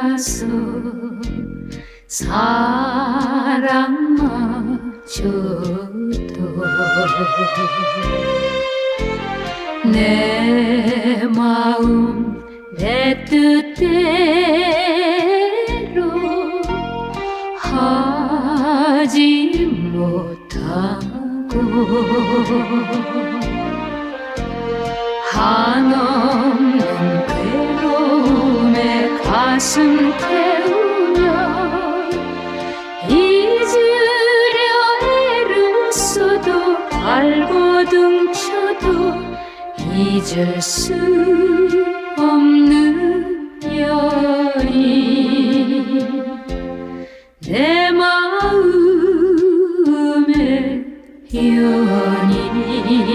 가서 사랑마저도 내 마음 내 뜻대로 하지 못하고 한없 가슴 태우며 잊으려 애를 써도 발버둥 쳐도 잊을 수 없는 여인 내 마음의 여인